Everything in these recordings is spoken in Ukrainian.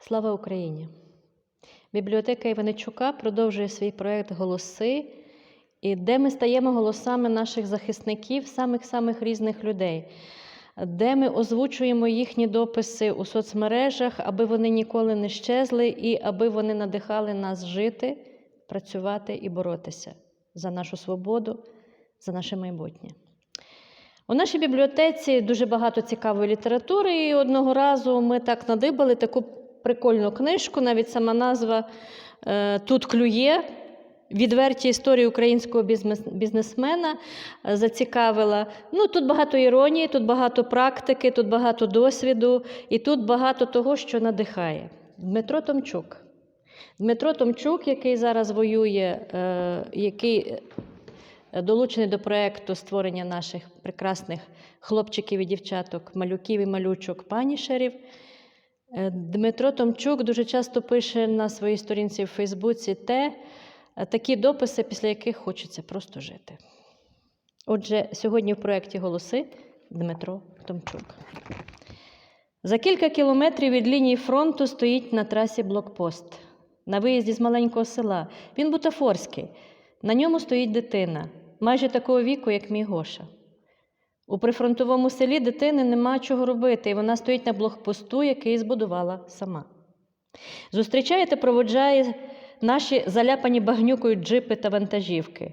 Слава Україні! Бібліотека Іваничука продовжує свій проєкт Голоси, і де ми стаємо голосами наших захисників, самих-самих різних людей, де ми озвучуємо їхні дописи у соцмережах, аби вони ніколи не щезли і аби вони надихали нас жити, працювати і боротися за нашу свободу, за наше майбутнє. У нашій бібліотеці дуже багато цікавої літератури, і одного разу ми так надибали таку прикольну книжку, навіть сама назва е, Тут клює. Відверті історії українського бізнесмена е, зацікавила. Ну, тут багато іронії, тут багато практики, тут багато досвіду, і тут багато того, що надихає. Дмитро Томчук. Дмитро Томчук, який зараз воює, е, який долучений до проєкту створення наших прекрасних хлопчиків і дівчаток, малюків і малючок, панішерів. Е, Дмитро Томчук дуже часто пише на своїй сторінці в Фейсбуці те, е, такі дописи, після яких хочеться просто жити. Отже, сьогодні в проєкті Голоси Дмитро Томчук. За кілька кілометрів від лінії фронту стоїть на трасі блокпост. На виїзді з маленького села. Він бутафорський. На ньому стоїть дитина, майже такого віку, як мій Гоша. У прифронтовому селі дитини нема чого робити, і вона стоїть на блокпосту, який збудувала сама. Зустрічає та проводжає наші заляпані багнюкою джипи та вантажівки.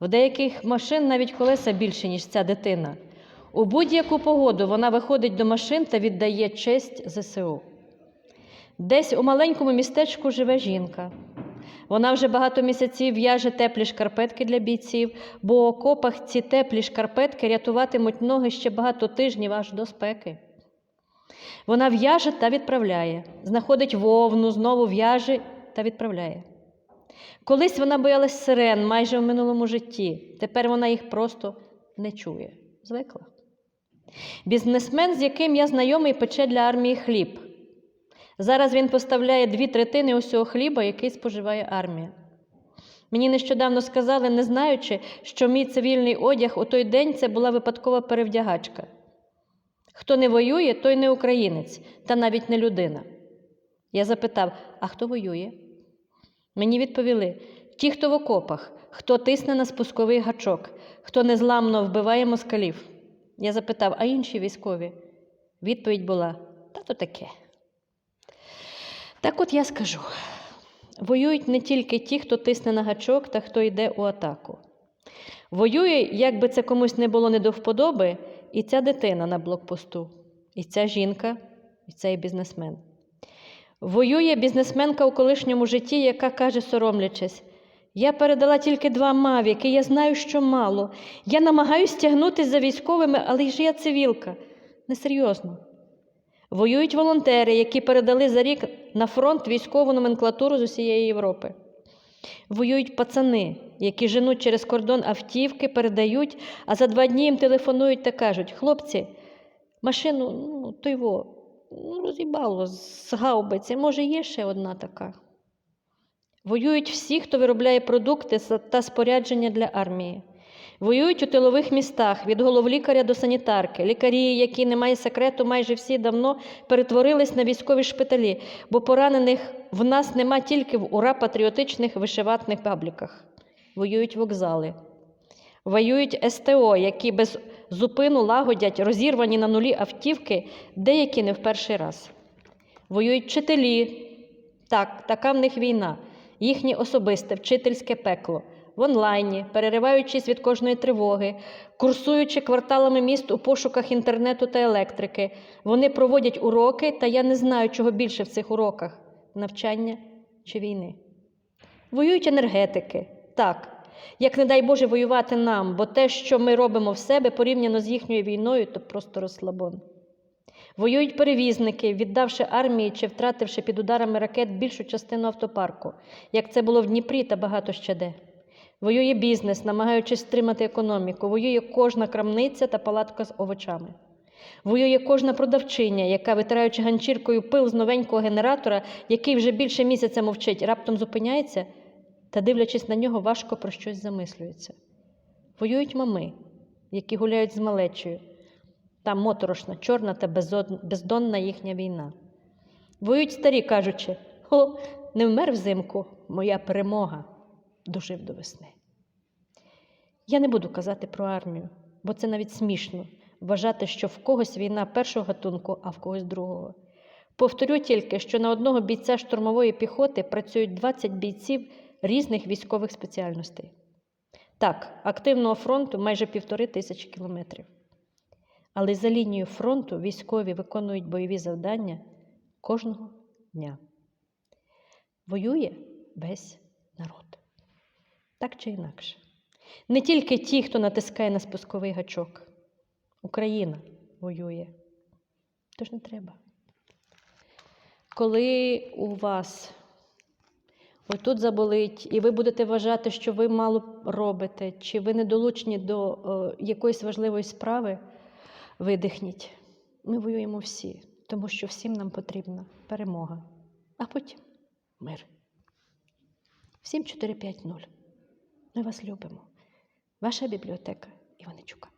В деяких машин навіть колеса більше, ніж ця дитина. У будь-яку погоду вона виходить до машин та віддає честь ЗСУ. Десь у маленькому містечку живе жінка. Вона вже багато місяців в'яже теплі шкарпетки для бійців, бо у окопах ці теплі шкарпетки рятуватимуть ноги ще багато тижнів аж до спеки. Вона в'яже та відправляє, знаходить вовну, знову в'яже та відправляє. Колись вона боялась сирен майже в минулому житті, тепер вона їх просто не чує. Звикла. Бізнесмен, з яким я знайомий, пече для армії хліб. Зараз він поставляє дві третини усього хліба, який споживає армія. Мені нещодавно сказали, не знаючи, що мій цивільний одяг у той день це була випадкова перевдягачка. Хто не воює, той не українець, та навіть не людина. Я запитав: а хто воює? Мені відповіли: ті, хто в окопах, хто тисне на спусковий гачок, хто незламно вбиває москалів. Я запитав, а інші військові? Відповідь була: та то таке. Так от я скажу: воюють не тільки ті, хто тисне на гачок та хто йде у атаку. Воює, як би це комусь не було не до вподоби, і ця дитина на блокпосту, і ця жінка, і цей бізнесмен. Воює бізнесменка у колишньому житті, яка каже, соромлячись, я передала тільки два мавіки, я знаю, що мало. Я намагаюся тягнутися за військовими, але ж я цивілка. Несерйозно. Воюють волонтери, які передали за рік на фронт військову номенклатуру з усієї Європи. Воюють пацани, які женуть через кордон автівки, передають, а за два дні їм телефонують та кажуть: хлопці, машину, ну, той во, ну, роз'їбало з гаубиці, може, є ще одна така. Воюють всі, хто виробляє продукти та спорядження для армії. Воюють у тилових містах від головлікаря до санітарки. Лікарі, які немає секрету, майже всі давно перетворились на військові шпиталі, бо поранених в нас нема тільки в ура патріотичних вишиватних пабліках. Воюють вокзали. Воюють СТО, які без зупину лагодять розірвані на нулі автівки, деякі не в перший раз. Воюють вчителі. Так, така в них війна, їхнє особисте вчительське пекло в онлайні, перериваючись від кожної тривоги, курсуючи кварталами міст у пошуках інтернету та електрики. Вони проводять уроки, та я не знаю, чого більше в цих уроках навчання чи війни. Воюють енергетики. Так, як не дай Боже воювати нам, бо те, що ми робимо в себе порівняно з їхньою війною, то просто розслабон. Воюють перевізники, віддавши армії чи втративши під ударами ракет більшу частину автопарку, як це було в Дніпрі та багато ще де. Воює бізнес, намагаючись стримати економіку, воює кожна крамниця та палатка з овочами. Воює кожна продавчиня, яка, витираючи ганчіркою пил з новенького генератора, який вже більше місяця мовчить, раптом зупиняється та, дивлячись на нього, важко про щось замислюється. Воюють мами, які гуляють з малечею. Та моторошна, чорна та бездонна їхня війна. Воюють старі, кажучи, о, не вмер взимку, моя перемога дожив до весни. Я не буду казати про армію, бо це навіть смішно вважати, що в когось війна першого гатунку, а в когось другого. Повторю тільки, що на одного бійця штурмової піхоти працюють 20 бійців різних військових спеціальностей. Так, активного фронту майже півтори тисячі кілометрів. Але за лінією фронту військові виконують бойові завдання кожного дня. Воює весь. Так чи інакше. Не тільки ті, хто натискає на спусковий гачок. Україна воює. Тож не треба. Коли у вас отут заболить, і ви будете вважати, що ви мало робите, чи ви недолучні до е, якоїсь важливої справи, видихніть. Ми воюємо всі, тому що всім нам потрібна перемога, а потім мир. Всім 450. Ми вас любимо. Ваша бібліотека Іваничука.